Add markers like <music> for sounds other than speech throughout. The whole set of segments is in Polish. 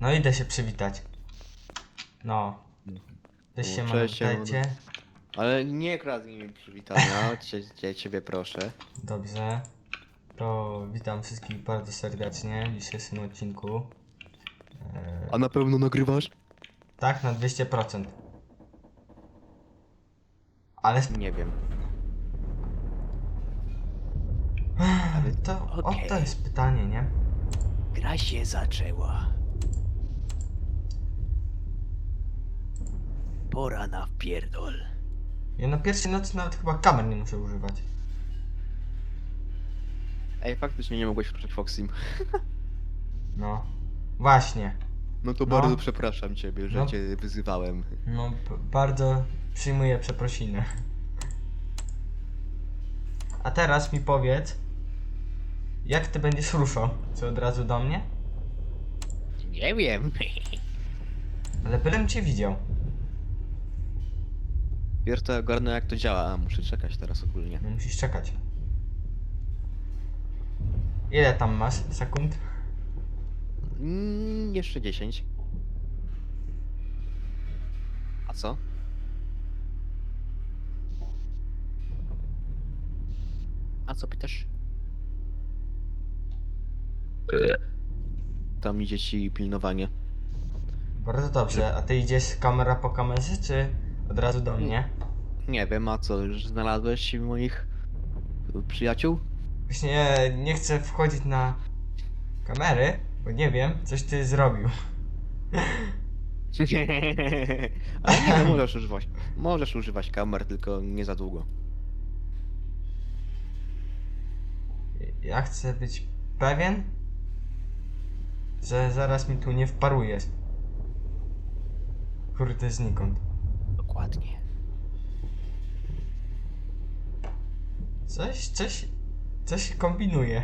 No idę się przywitać. No. Cześć się cześć, witajcie. Ale nie kradnij mi przywitania, <laughs> cie, cie, ciebie proszę. Dobrze. To witam wszystkich bardzo serdecznie w dzisiejszym odcinku. Eee, A na pewno nagrywasz? tak, na 200%. Ale sp- Nie wiem. to, o, okej. to jest pytanie, nie? Gra się zaczęła. Pora na wpierdol. Ja na pierwszej nocy nawet chyba kamer nie muszę używać. Ej, faktycznie nie mogłeś ruszać Foxim. No. Właśnie. No to No. bardzo przepraszam ciebie, że No. cię wyzywałem. No, b- bardzo przyjmuję przeprosiny. A teraz mi powiedz, jak ty będziesz ruszał? Czy od razu do mnie? Nie wiem. Ale bylem cię widział. Wiesz to ogarnę jak to działa, a muszę czekać teraz ogólnie. No musisz czekać. Ile tam masz sekund? Mm, jeszcze 10. A co? A co pytasz? Tam idzie ci pilnowanie. Bardzo dobrze. A ty idziesz kamera po kamerze, czy od razu do mnie? Nie wiem, a co, już znalazłeś moich przyjaciół? Właśnie nie chcę wchodzić na kamery, bo nie wiem, coś ty zrobił. <laughs> Ale nie, no, możesz używać. Możesz używać kamer, tylko nie za długo. Ja chcę być pewien, że zaraz mi tu nie wparujesz. Kurde, znikąd. Dokładnie. Coś, coś, coś kombinuje.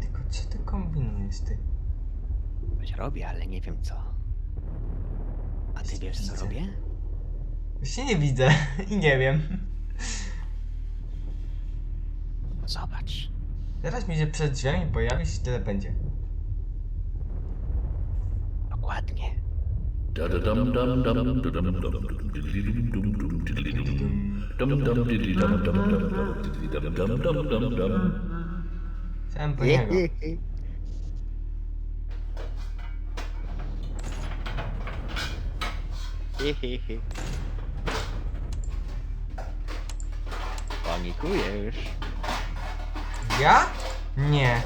Tylko co ty kombinujesz, ty? Coś robię, ale nie wiem co. A ty wiesz co Widzę. robię? Właśnie nie widzę <laughs> i nie wiem. Teraz mi się przed drzwiami pojawisz i tyle będzie. Dokładnie. Chciałem po niego. <laughs> Panikujesz. Ja? Nie.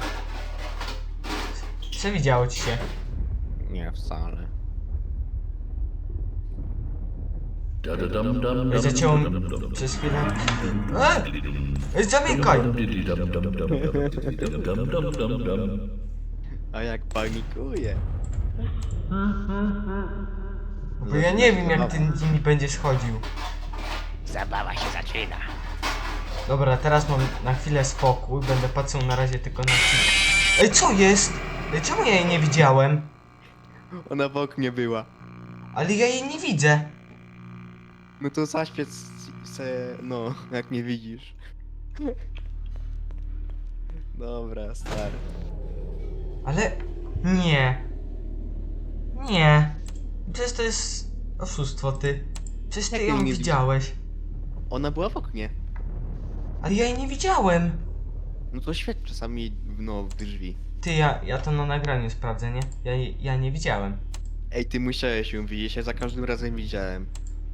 Przewidziało ci się. Nie, wcale. Mi przez chwilę. Ej, zamykaj! A jak panikuje? Bo ja nie wiem jak ty nimi będziesz chodził. Zabawa się zaczyna. Dobra, teraz mam na chwilę spokój. Będę patrzył na razie tylko na chwilę. Ej, co jest? Ej, czemu ja jej nie widziałem? Ona w oknie była. Ale ja jej nie widzę. No to zaśpiec se, no, jak nie widzisz. Dobra, stary. Ale... Nie. Nie. Przecież to jest oszustwo, ty. Przecież ty Jak ją nie widziałeś. Ona była w oknie. Ale ja jej nie widziałem. No to świeć czasami, no, w drzwi. Ty, ja, ja to na nagraniu sprawdzę, nie? Ja, jej- ja nie widziałem. Ej, ty musiałeś ją widzieć, ja za każdym razem widziałem.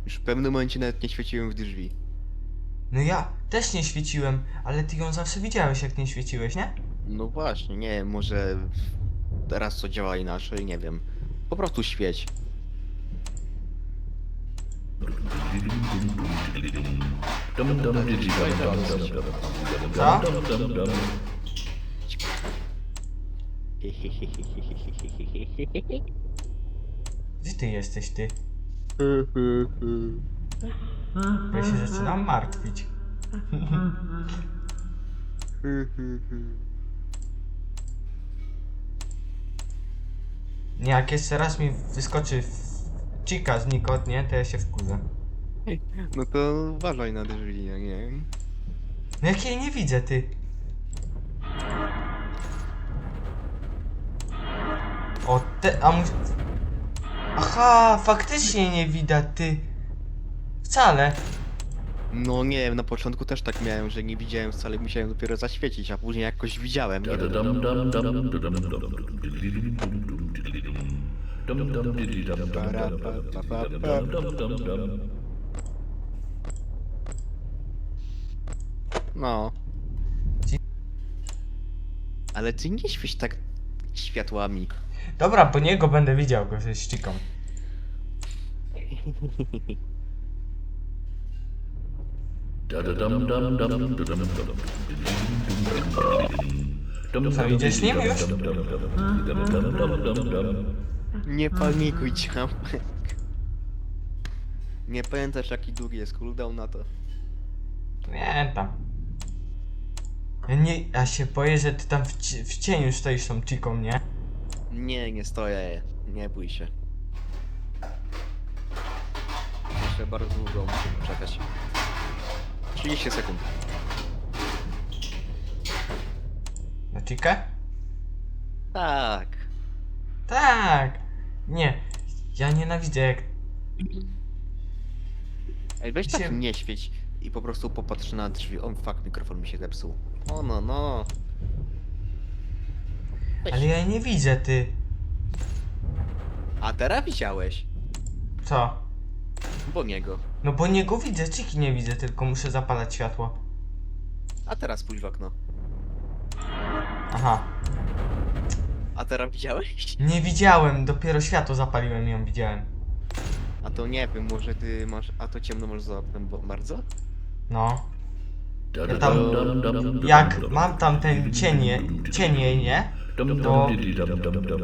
Już w pewnym momencie nawet nie świeciłem w drzwi. No ja też nie świeciłem, ale ty ją zawsze widziałeś, jak nie świeciłeś, nie? No właśnie, nie wiem, może teraz to działa inaczej, nie wiem. Po prostu świeć. Co? Gdzie ty jesteś, ty? Ja się zaczynam martwić. Nie, jak jeszcze raz mi wyskoczy w- Chica znikąd, nie? To ja się wkurzę. No to uważaj na drzwi, nie? nie? No jak jej nie widzę, ty? O, te, a mu... Aha, faktycznie nie widać, ty. Wcale. No nie wiem, na początku też tak miałem, że nie widziałem wcale, musiałem dopiero zaświecić, a później jakoś widziałem. Nie wiem. No. Ale ty nie świeć tak światłami. Dobra, po niego będę widział go ze ściką. Co, idziesz z nim już? Nie panikuj, ciamek. Nie pamiętasz jaki długi jest cooldown na to? Nie, tam. Ja nie, ja się boję, że ty tam w, ci- w cieniu stoisz tą chiką, nie? Nie, nie stoję. Nie bój się. Jeszcze bardzo długo muszę poczekać. 30 sekund. Na chikę? Tak. Tak! Nie, ja nienawidzę jak... Ej, weź Się- tak nie świeć i po prostu popatrz na drzwi. O, fuck, mikrofon mi się zepsuł. O no, no. Weź. Ale ja jej nie widzę, ty. A teraz widziałeś. Co? Bo niego. No bo niego widzę, chiki nie widzę, tylko muszę zapalać światło. A teraz pójdź w okno. Aha. A teraz widziałeś? Nie widziałem, dopiero światło zapaliłem i ją widziałem. A to nie wiem, może ty masz... A to ciemno masz za oknem bo- bardzo? No. Ja tam, jak mam tam ten cienie, cienie, nie? To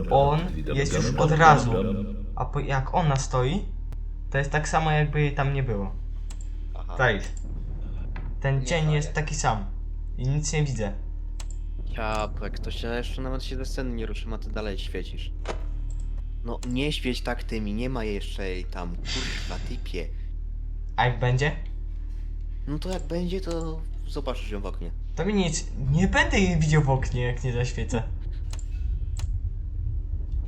on jest już od razu. A po, jak ona stoi, to jest tak samo jakby jej tam nie było. Aha. Czaisz? Ten cień jest taki sam. I nic nie widzę. Ciapek, to się jeszcze nawet się ze sceny nie ruszyma, ty dalej świecisz. No nie świeć tak tymi, nie ma jeszcze jej tam, kurwa typie. A jak będzie? No to jak będzie, to zobaczysz ją w oknie. To mi nic. Nie będę jej widział w oknie, jak nie zaświecę.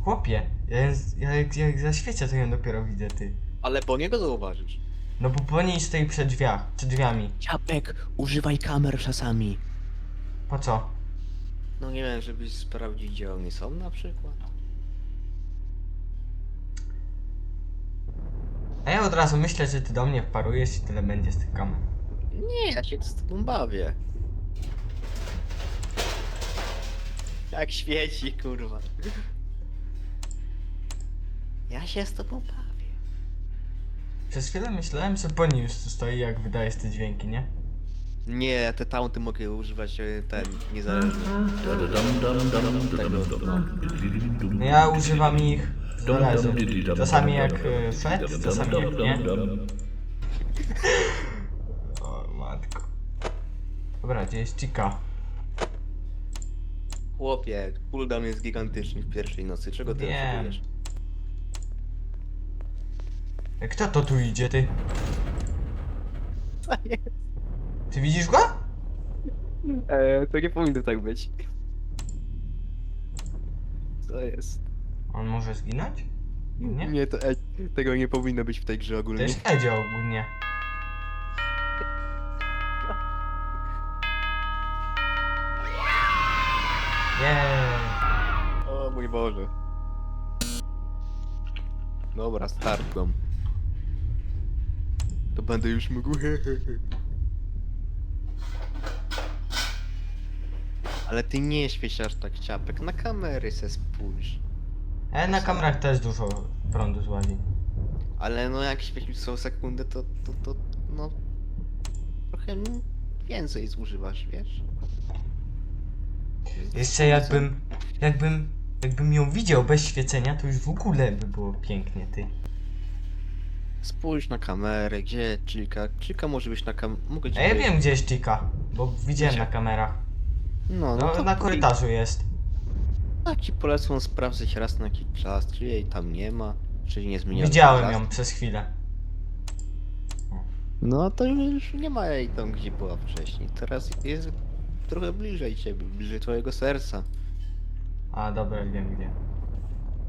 Chłopie, ja, ja jak, jak zaświecę, to ją dopiero widzę, ty. Ale po niego zauważysz. No bo po niej stoi przed drzwiach, przed drzwiami. Ciapek, używaj kamer czasami. Po co? No nie wiem, żebyś sprawdzić, gdzie oni są na przykład. A ja od razu myślę, że ty do mnie wparujesz i tyle będzie z tych kamer. Nie, ja się z tobą bawię. Jak świeci, kurwa. Ja się z tobą bawię. Przez chwilę myślałem, że po niej już tu stoi, jak wydajesz te dźwięki, nie? Nie, te taunty mogę używać e, ten, niezależnie. No ja używam ich, zależy. Czasami jak e, Fed, czasami jak nie. <laughs> Dobra, gdzie jest Chica? Chłopie, cooldown jest gigantyczny w pierwszej nocy, czego ty Wiem. oczekujesz? E, Kto to tu idzie, ty? Co jest? Ty widzisz go? Eee, to nie powinno tak być. Co jest? On może zginąć? Nie? Nie, to, e, tego nie powinno być w tej grze To ogólnie. jest Edzio ogólnie. Jeee. O mój Boże. Dobra, startłem. To będę już mógł. <laughs> Ale ty nie świeć aż tak ciapek, na kamery se spójrz. Ale na kamerach też dużo prądu złazi. Ale no jak świecić co sekundę, to, to, to no... Trochę więcej zużywasz, wiesz? Jeszcze jakbym, jakbym, jakbym ją widział bez świecenia, to już w ogóle by było pięknie, ty. Spójrz na kamerę, gdzie Chika? Chika może być na kam... Mogę ci A ja powiedzieć- wiem gdzie jest Chica, bo widziałem Gdzie? na kamerach. No, no No, to na korytarzu jest. Tak ci polecą sprawdzać raz na jakiś czas, czy jej tam nie ma, czy nie zmienia. Widziałem ją przez chwilę. No to już nie ma jej tam, gdzie była wcześniej. Teraz jest trochę bliżej ciebie, bliżej twojego serca. A, dobra, wiem gdzie.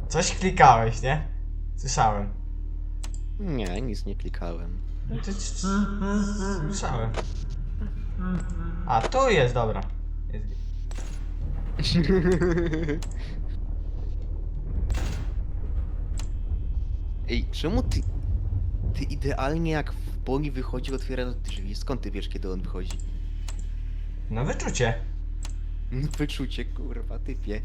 Coś klikałeś, nie? Słyszałem. Nie, nic nie klikałem. No to- Słyszałem. A, tu jest, dobra. Jest. <laughs> Ej, czemu ty... Ty idealnie jak w Boni wychodzi, otwiera drzwi. Skąd ty wiesz, kiedy on wychodzi? No wyczucie. Wyczucie, kurwa, typie.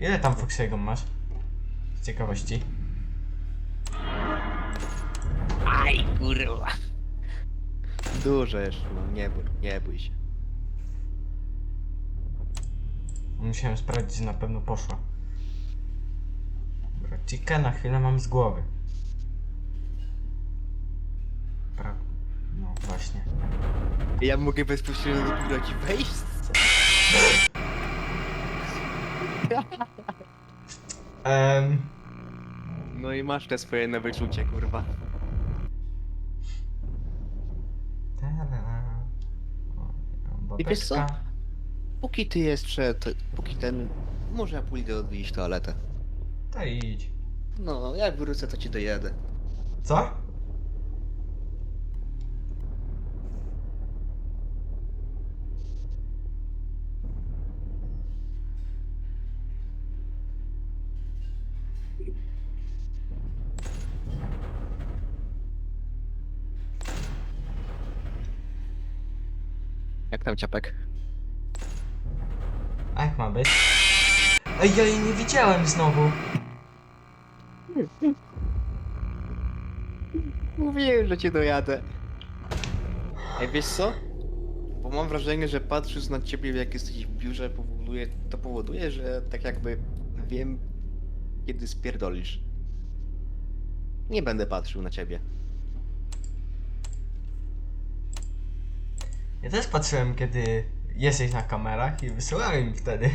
Ile tam Foxiego masz? Z ciekawości. Aj, kurwa. Dużo jeszcze mam, nie bój, nie bój się. Musiałem sprawdzić, na pewno poszła. Dobra, na chwilę mam z głowy. Właśnie. Ja mogę bezpośrednio do biura ci wejść? Ehm, No i masz te swoje na wyczucie, kurwa. I wiesz co? Póki ty jeszcze, to, póki ten... Może ja pójdę odwiedzić toaletę. To idź. No, jak wrócę, to ci dojedę. Co? Jak tam ciapek? A jak ma być? Ej, ja jej nie widziałem znowu. Mówiłem, że cię dojadę. Ej, wiesz co? Bo mam wrażenie, że patrząc na ciebie, jak jesteś w biurze, powoduje, to powoduje, że tak jakby wiem, kiedy spierdolisz. Nie będę patrzył na ciebie. Ja też patrzyłem, kiedy jesteś na kamerach i wysyłałem im wtedy.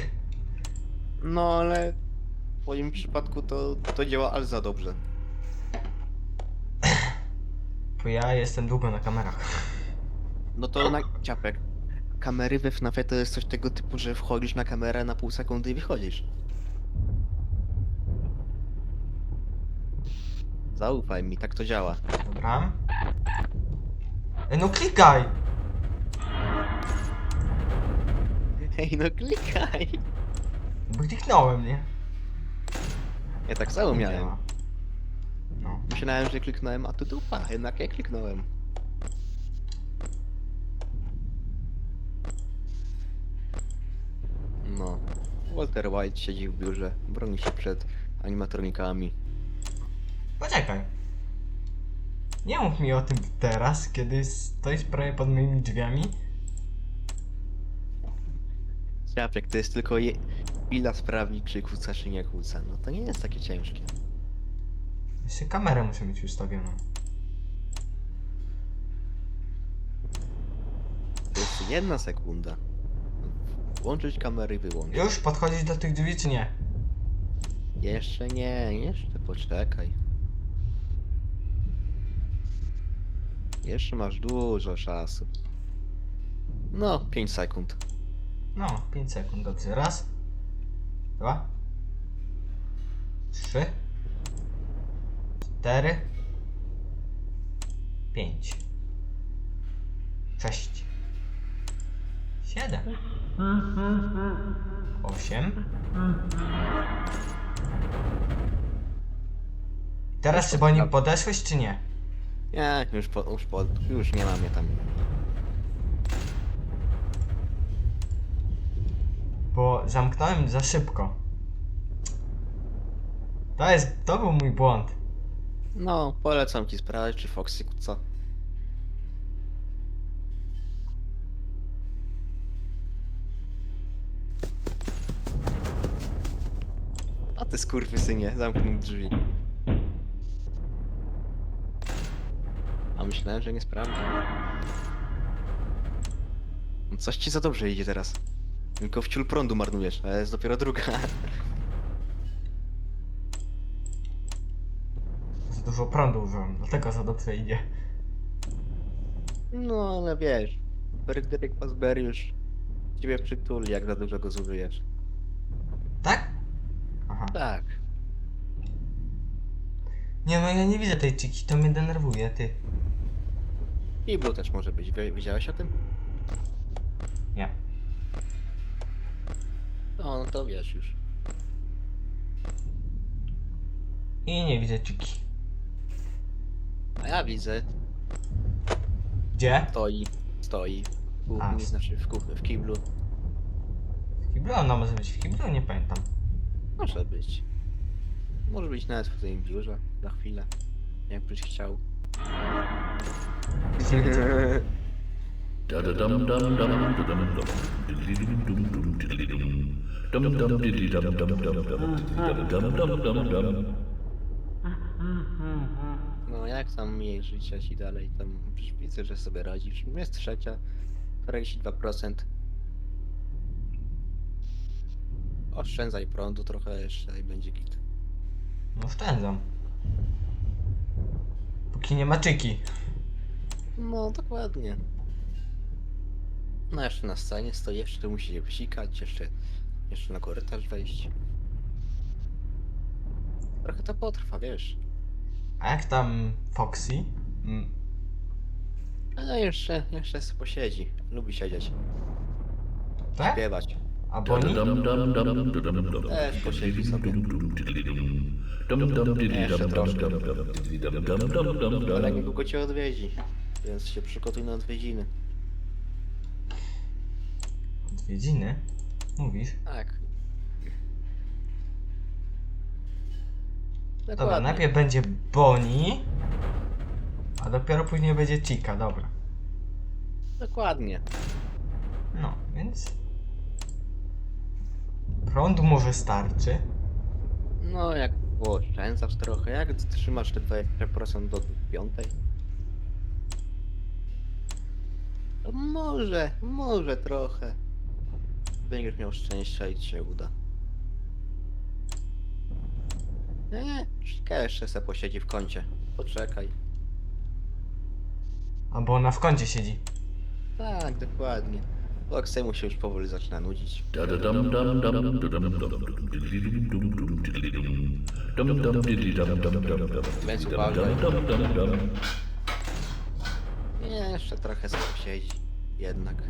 No, ale w twoim przypadku to, to działa aż za dobrze. Bo ja jestem długo na kamerach. No to na ciapek. Kamery we FNAFie to jest coś tego typu, że wchodzisz na kamerę na pół sekundy i wychodzisz. Zaufaj mi, tak to działa. Dobra. Ej, no klikaj! Ej, no klikaj! Bo kliknąłem, nie? Ja tak samo Nie miałem. No. Myślałem, że kliknąłem, a tu dupa, jednak ja kliknąłem. No. Walter White siedzi w biurze, broni się przed animatronikami. Poczekaj. Nie mów mi o tym teraz, kiedy stoisz prawie pod moimi drzwiami. Ciapek, to jest tylko je... Ila sprawni, czy kłóca, czy nie kłóca. No to nie jest takie ciężkie. Jeszcze kamerę muszę mieć ustawioną. To jest jedna sekunda. Włączyć kamery i wyłączyć. Już podchodzić do tych drzwi, czy nie? Jeszcze nie, jeszcze poczekaj. Jeszcze masz dużo czasu. No, 5 sekund. No, 5 sekund, dobrze. Raz. Dwa. Trzy. Cztery. Pięć. Sześć. Siedem. Osiem. Teraz czy po nim podeszłeś, czy nie? Nie, już po, już po, już nie mam mnie tam. Bo zamknąłem za szybko. To jest, to był mój błąd. No, polecam ci sprawdzić, czy Foxy co. A ty skurwysynie, zamknij drzwi. A myślałem, że nie sprawdzę. Coś ci za dobrze idzie teraz. Tylko wciul prądu marnujesz, a jest dopiero druga. Za dużo prądu użyłem, dlatego za dobrze idzie. No, ale wiesz, Fryderyk Fazbear już ciebie przytuli, jak za dużo go zużyjesz. Tak? Aha. Tak. Nie no, ja nie widzę tej czyki, to mnie denerwuje, ty. I Blue też może być. Wie- Wiedziałeś o tym? Nie. No, no to wiesz już. I nie widzę czyki. A ja widzę, Gdzie? stoi, stoi. W A, kuchni, znaczy w, kuchni, w kiblu. W kiblu? Ona może być w kiblu? Nie pamiętam. Może być. Może być nawet w twoim biurze za chwilę. Jakbyś chciał. <laughs> No jak tam jej życia ci dalej? Tam widzę, że sobie radzisz. Jest trzecia, 42%. Oszczędzaj prądu trochę jeszcze i będzie git. No oszczędzam. Póki nie ma czyki. No dokładnie. No jeszcze na scenie stoi, jeszcze musi się wysikać, jeszcze, jeszcze na korytarz wejść. Trochę to potrwa, wiesz. A jak tam Foxy? Mm, Ale jeszcze, jeszcze sobie posiedzi. Lubi siedzieć, tak? śpiewać. A Bonnie? Też posiedzi sobie. Jeszcze troszkę. Ale niedługo cię odwiedzi, więc się przygotuj na odwiedziny. Odwiedziny? Mówisz? Tak. Dobra, Dokładnie. najpierw będzie Bonnie, a dopiero później będzie Chica, dobra. Dokładnie. No, więc... Prądu może starczy. No, jak oszczędzasz trochę, jak trzymasz te 20% do piątej? To może, może trochę. Będziesz miał szczęścia i ci się uda. Nie, Chica jeszcze se posiedzi w kącie. Poczekaj. Albo ona w kącie siedzi. Tak, dokładnie. Oksemu się już powoli zaczyna nudzić. Więc uważaj. Nie, jeszcze trochę sobie siedzi. Jednak.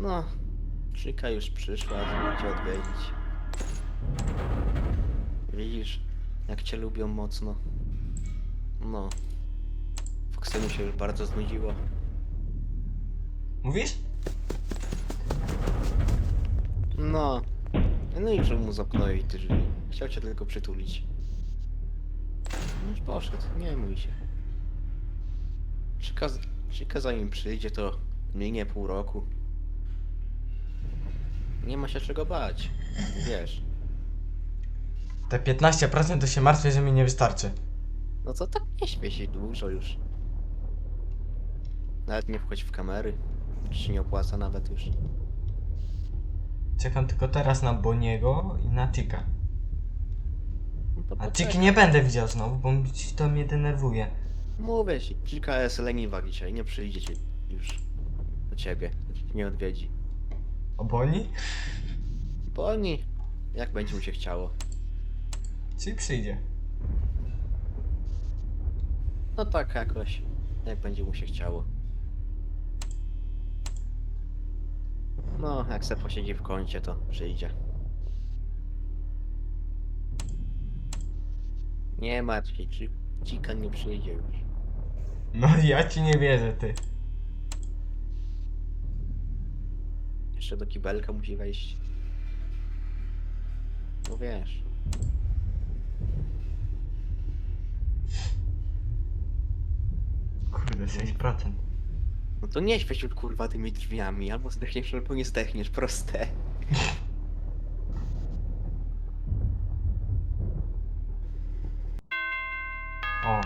No, Chica już przyszła, żeby cię odwiedzić. Widzisz, jak cię lubią mocno. No. Foxemu się już bardzo znudziło. Mówisz? No. No i że mu zamknąłeś te drzwi. Chciał cię tylko przytulić. No już poszedł, nie mój się. Chica, Chica zanim przyjdzie to minie pół roku. Nie ma się czego bać. Wiesz. Te 15% to się martwię, że mi nie wystarczy. No to tak nie śmiej się dużo już. Nawet nie wchodź w kamery. Ci się nie opłaca nawet już. Czekam tylko teraz na Boniego i na Chica. No to A poczekaj. Chiki nie będę widział znowu, bo mi- to mnie denerwuje. Mówię ci, Chica jest leniwa dzisiaj, nie przyjdzie ci już do ciebie, nie odwiedzi. A Bonnie? Bo oni, jak będzie mu się chciało. Czyli przyjdzie. No tak jakoś, jak będzie mu się chciało. No, jak se posiedzi w kącie, to przyjdzie. Nie martw się, Chi- Chica nie przyjdzie już. No ja ci nie wierzę, ty. Jeszcze do kibelka musi wejść. No wiesz. Kurde, 6%. No to nie świeć już kurwa tymi drzwiami, albo zdechniesz, albo nie zdechniesz, proste. O,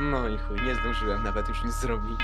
No i chuj, nie zdążyłem nawet już nic zrobić.